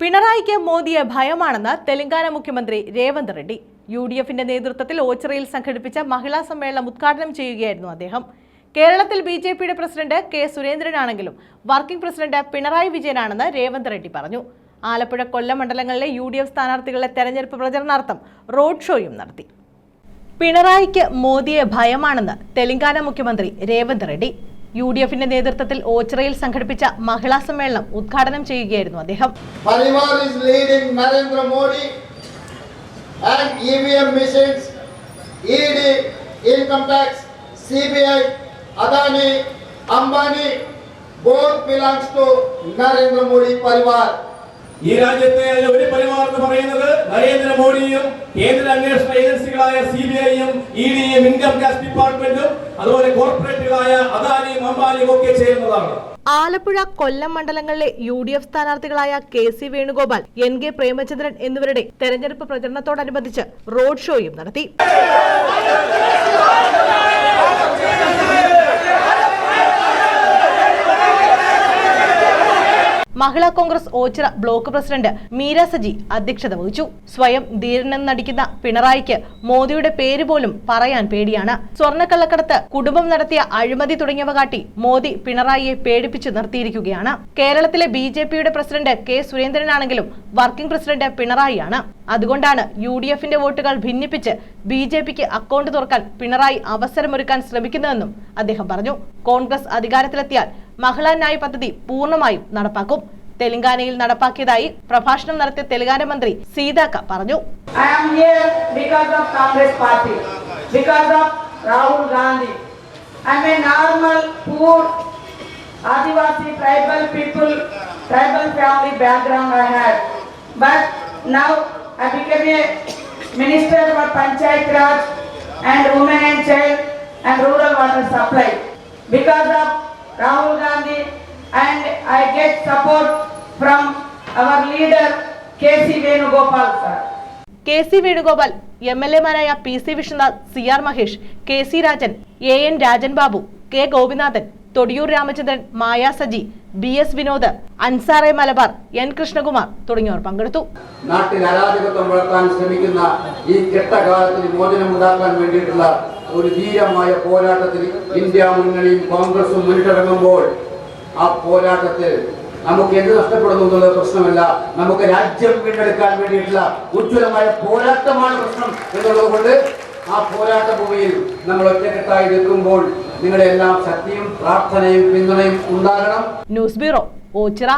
പിണറായിക്ക് മോദിയെ ഭയമാണെന്ന് തെലങ്കാന മുഖ്യമന്ത്രി രേവന്ത് റെഡ്ഡി. യു ഡി എഫിന്റെ നേതൃത്വത്തിൽ ഓച്ചിറയിൽ സംഘടിപ്പിച്ച മഹിളാ സമ്മേളനം ഉദ്ഘാടനം ചെയ്യുകയായിരുന്നു അദ്ദേഹം. കേരളത്തിൽ ബി ജെ പിയുടെ പ്രസിഡന്റ് കെ സുരേന്ദ്രനാണെങ്കിലും വർക്കിംഗ് പ്രസിഡന്റ് പിണറായി വിജയനാണെന്ന് രേവന്ത് റെഡ്ഡി പറഞ്ഞു. ആലപ്പുഴ കൊല്ലം മണ്ഡലങ്ങളിലെ യു ഡി എഫ് സ്ഥാനാർത്ഥികളുടെ തെരഞ്ഞെടുപ്പ് പ്രചരണാർത്ഥം റോഡ് ഷോയും നടത്തി. പിണറായിക്ക് മോദിയെ ഭയമാണെന്ന് തെലങ്കാന മുഖ്യമന്ത്രി രേവന്ത് റെഡ്ഡി. യു ഡി എഫിന്റെ നേതൃത്വത്തിൽ ഓച്ചിറയിൽ സംഘടിപ്പിച്ച മഹിളാ സമ്മേളനം ഉദ്ഘാടനം ചെയ്യുകയായിരുന്നു അദ്ദേഹം. Ambani born belongs to Narendra Modi parivar ഈ രാജ്യത്തെ ഒരു പരിമാർ എന്ന് പറയുന്നത് നരേന്ദ്രമോദിയും കേന്ദ്ര അന്വേഷണ ഏജൻസികളായ സി ബി ഐയും ഇ ഡിയും ഇൻകം ടാക്സ് ഡിപ്പാർട്ട്മെന്റും അതുപോലെ കോർപ്പറേറ്റുകളായ അദാനിയും അംബാനിയും ഒക്കെ ചെയ്യുന്നതാണ് ആലപ്പുഴ കൊല്ലം മണ്ഡലങ്ങളിലെ U D F സ്ഥാനാർത്ഥികളായ K C Venugopal N K Premachandran എന്നിവരുടെ തെരഞ്ഞെടുപ്പ് പ്രചരണത്തോടനുബന്ധിച്ച് റോഡ് ഷോയും നടത്തി. Mahila Congress Ochira block president Meera Saji അധ്യക്ഷത വഹിച്ചു. സ്വയം ധീരനെന്ന് നടിക്കുന്ന പിണറായിക്ക് മോദിയുടെ പേര് പോലും പറയാൻ പേടിയാണ്. സ്വർണക്കള്ളക്കടത്ത് കുടുംബം നടത്തിയ അഴിമതി തുടങ്ങിയവ കാട്ടി മോദി പിണറായിയെ പേടിപ്പിച്ചു നിർത്തിയിരിക്കുകയാണ്. കേരളത്തിലെ ബി ജെ പിയുടെ പ്രസിഡന്റ് കെ സുരേന്ദ്രനാണെങ്കിലും വർക്കിംഗ് പ്രസിഡന്റ് പിണറായിയാണ്. അതുകൊണ്ടാണ് യു ഡി എഫിന്റെ വോട്ടുകൾ ഭിന്നിപ്പിച്ച് ബി ജെ പിക്ക് അക്കൗണ്ട് തുറക്കാൻ പിണറായി അവസരമൊരുക്കാൻ ശ്രമിക്കുന്നതെന്നും അദ്ദേഹം പറഞ്ഞു. കോൺഗ്രസ് അധികാരത്തിലെത്തിയാൽ മഹിളാ ന്യായ് പദ്ധതി പൂർണമായും നടപ്പാക്കും തെലങ്കാനയിൽ നടപ്പാക്കിയതായി പ്രഭാഷണം നടത്തിയ തെലങ്കാന മന്ത്രി സീതാക്ക പറഞ്ഞു Gandhi. I am a normal, poor, Adivasi tribal people, tribal family background I had. But now I became a minister for Panchayat Raj and Women and Child and Rural Water Supply. Because of Rahul Gandhi and I get support from our leader K.C. Venugopal sir. K C Venugopal M L എമാരായ P C Vishwanath C R Mahesh K C Rajan A N Rajan Babu K Gopinathan Thodiyoor Ramachandran Maya Saji B S Vinod അൻസാറെ Malabar N Krishnakumar തുടങ്ങിയവർ പങ്കെടുത്തു നാട്ടിൽ അരാജകത്വം വളർത്താൻ ശ്രമിക്കുന്ന ഈ കെട്ടകാലത്തിന് മോചനമുണ്ടാക്കാൻ വേണ്ടിയിട്ടുള്ള ഒരു ധീരമായ പോരാട്ടത്തിൽ ഇന്ത്യ മുന്നണിയും കോൺഗ്രസും മുന്നിട്ടിറങ്ങുമ്പോൾ ആ പോരാട്ടത്തിൽ നമുക്ക് എന്ത് നഷ്ടപ്പെടുന്നു എന്നുള്ളത് പ്രശ്നമല്ല. നമുക്ക് രാജ്യം വീണ്ടെടുക്കാൻ വേണ്ടിയിട്ടുള്ള ഉജ്ജ്വലമായ പോരാട്ടമാണ് പ്രശ്നം എന്നുള്ളത് കൊണ്ട് ആ പോരാട്ട ഭൂമിയിൽ നമ്മൾ ഒറ്റക്കെട്ടായി നിൽക്കുമ്പോൾ നിങ്ങളുടെ എല്ലാം ശക്തിയും പ്രാർത്ഥനയും പിന്തുണയും ഉണ്ടാകണം. News bureau Ochira.